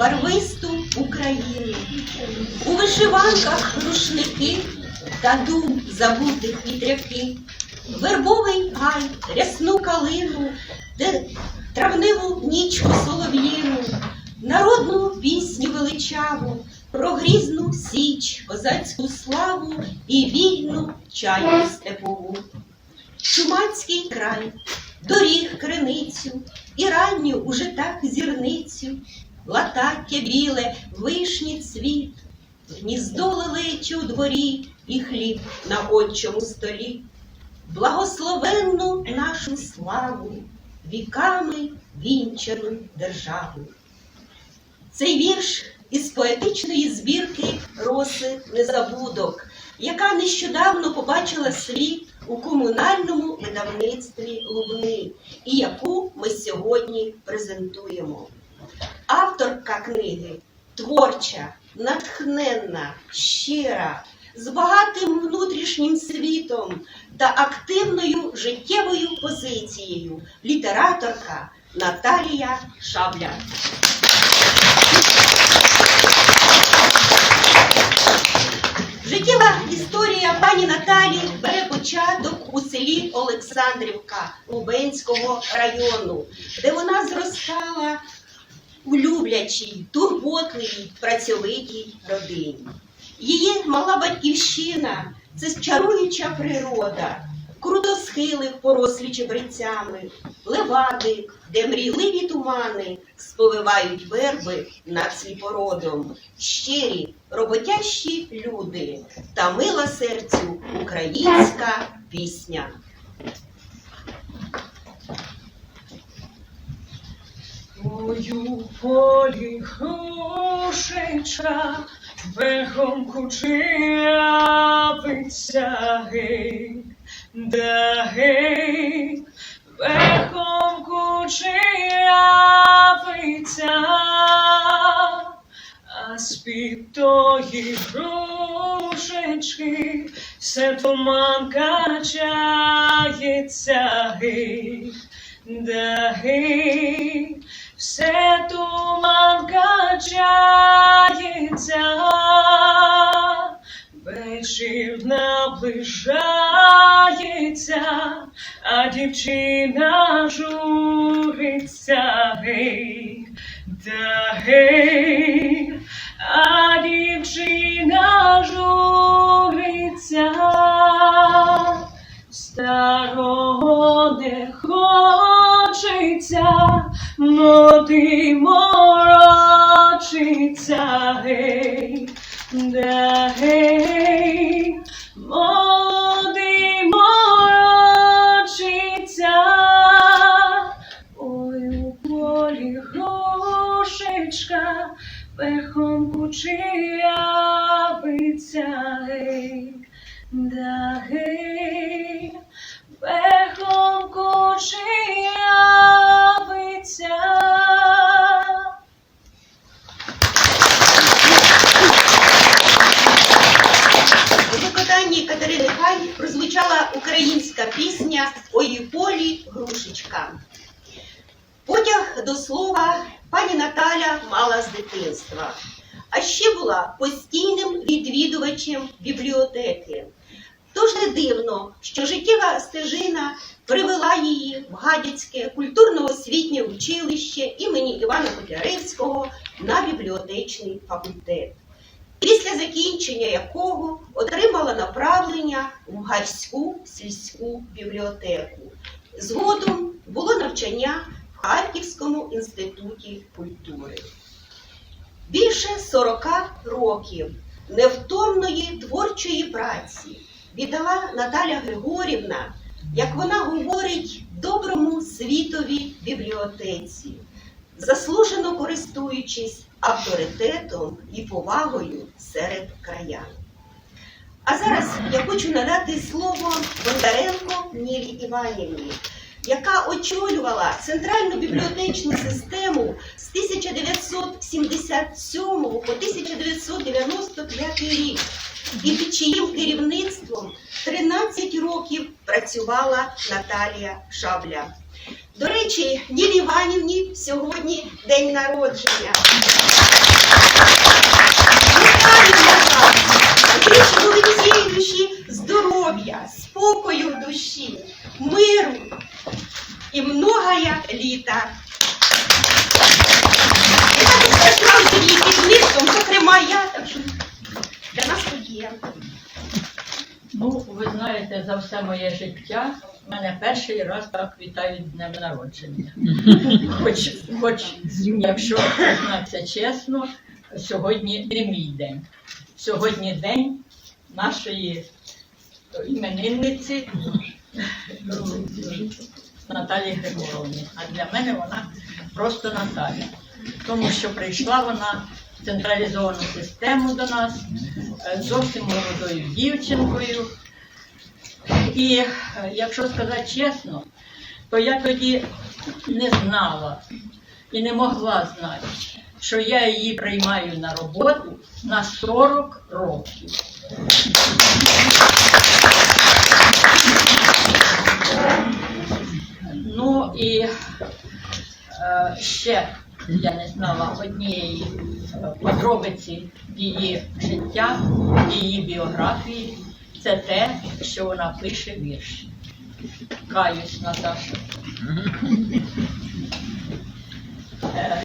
барвисту Україну. У вишиванках рушники та дум забутих вітряки, вербовий гай, рясну калину, де травневу нічку солов'їну, народну пісню величаву, про грізну січ, козацьку славу і вільну чайну степову. Чумацький край, доріг криницю, і ранню уже так зірницю, латаття біле, вишні цвіт, гніздо лелечі у дворі і хліб на отчому столі. Благословенну нашу славу, віками вінчану державу. Цей вірш із поетичної збірки Роси Незабудок, яка нещодавно побачила світ у комунальному видавництві Лубни, і яку ми сьогодні презентуємо. Авторка книги творча, натхненна, щира, з багатим внутрішнім світом та активною життєвою позицією літераторка Наталія Шабля. Життєва історія пані Наталі бере початок у селі Олександрівка Лубенського району, де вона зростала у люблячій, турботливій, працьовитій родині. Її мала батьківщина це чаруюча природа, крутосхили порослі чебрецями, левади, де мрійливі тумани сповивають верби над сліпородом, щирі, роботящі люди та мила серцю українська пісня. Ою полі грушечка, верхом кучерявиця, гей, да гей, верхом кучерявиця, а з-під тої грушечки все туман качається, гей, да гей, все туман качається, вечір наближається, а дівчина журиться, гей, да гей, а дівчина гей, молодий у полі грушечка, верхом кучерявиця, гей, да. У виконанні Катерини Хай прозвучала українська пісня «Ой грушечка. Потяг до слова пані Наталя мала з дитинства, а ще була постійним відвідувачем бібліотеки. Тож не дивно, що життєва стежина привела її в Гадяцьке культурно-освітнє училище імені Івана Котляревського на бібліотечний факультет після закінчення якого отримала направлення в Гарську сільську бібліотеку. Згодом було навчання в Харківському інституті культури. Більше 40 років невтомної творчої праці віддала Наталя Григорівна, як вона говорить, доброму світові бібліотеці, заслужено користуючись авторитетом і повагою серед краян. А зараз я хочу надати слово Бондаренко Нілі Іванівні, яка очолювала центральну бібліотечну систему з 1977 по 1995 рік і під чиїм керівництвом 13 років працювала Наталія Шабля. До речі, Ділі Іванівні сьогодні день народження. За все моє життя мене перший раз так вітають днем народження. Хоч, хоч якщо признатися чесно, сьогодні не мій день. Сьогодні день нашої іменинниці Наталії Григоровни. А для мене вона просто Наталя. Тому що прийшла вона в централізовану систему до нас е, зовсім молодою дівчинкою. І е, якщо сказати чесно, то я тоді не знала і не могла знати, що я її приймаю на роботу на 40 років. Ну і е, ще я не знала однієї подробиці її життя, її біографії. Це те, що вона пише вірші. Каюсь, Наташа. Е,